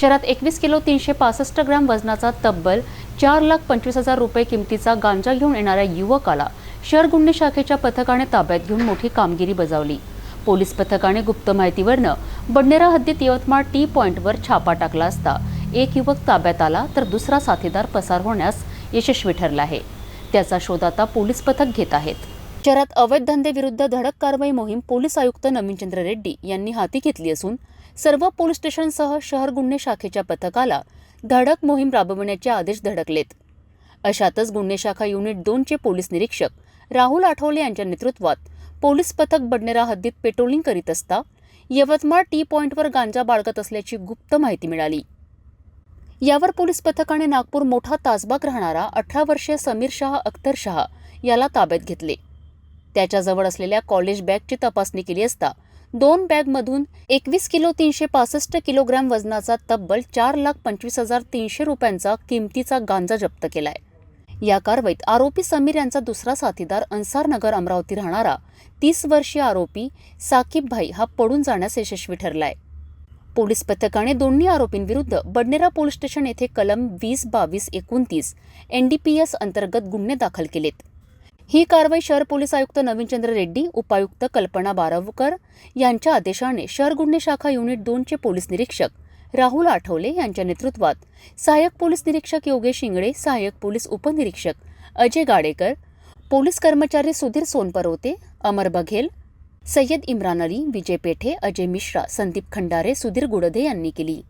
शहरात एकवीस किलो तीनशे पासष्ट ग्रॅम वजनाचा तब्बल चार लाख पंचवीस हजार रुपये किमतीचा गांजा घेऊन येणाऱ्या युवकाला शहर गुन्हे शाखेच्या पथकाने ताब्यात घेऊन मोठी कामगिरी बजावली. पोलीस पथकाने गुप्त माहितीवरनं बडनेरा हद्दीत यवतमाळ टी पॉईंटवर छापा टाकला असता एक युवक ताब्यात आला तर दुसरा साथीदार पसार होण्यास यशस्वी ठरला आहे. त्याचा शोध आता पोलीस पथक घेत आहेत. शहरात अवैध धंदेविरुद्ध धडक कारवाई मोहीम पोलीस आयुक्त नवीनचंद्र रेड्डी यांनी हाती घेतली असून सर्व पोलीस स्टेशनसह शहर गुन्हे शाखेच्या पथकाला धडक मोहीम राबविण्याचे आदेश धडकलेत. अशातच गुन्हे शाखा युनिट दोनचे पोलीस निरीक्षक राहुल आठवले यांच्या नेतृत्वात पोलीस पथक बडनेरा हद्दीत पेट्रोलिंग करीत असता यवतमाळ टी पॉईंटवर गांजा बाळगत असल्याची गुप्त माहिती मिळाली. यावर पोलीस पथकाने नागपूर मोठा तासबाग राहणारा अठरा वर्षीय समीर शहा अख्तर शहा याला ताब्यात घेतले. त्याच्याजवळ असलेल्या कॉलेज बॅगची तपासणी केली असता दोन बॅगमधून एकवीस किलो तीनशे पासष्ट किलोग्रॅम वजनाचा तब्बल चार लाख पंचवीस हजार तीनशे रुपयांचा किमतीचा गांजा जप्त केलाय. या कारवाईत आरोपी समीर यांचा दुसरा साथीदार अन्सारनगर अमरावती राहणारा तीस वर्षीय आरोपी साकीब भाई हा पडून जाण्यास यशस्वी ठरलाय. पोलीस पथकाने दोन्ही आरोपींविरुद्ध बडनेरा पोलीस स्टेशन येथे कलम वीस बावीस एकोणतीस एनडीपीएस अंतर्गत गुन्हे दाखल केलेत. ही कारवाई शहर पोलीस आयुक्त नवीनचंद्र रेड्डी उपायुक्त कल्पना बारावकर यांच्या आदेशाने शहर गुन्हे शाखा युनिट दोनचे पोलीस निरीक्षक राहुल आठवले यांच्या नेतृत्वात सहाय्यक पोलीस निरीक्षक योगेश इंगळे सहाय्यक पोलीस उपनिरीक्षक अजय गाडेकर पोलीस कर्मचारी सुधीर सोनपरोते अमर बघेल सय्यद इम्रान अली विजय पेठे अजय मिश्रा संदीप खंडारे सुधीर गुडदे यांनी केली.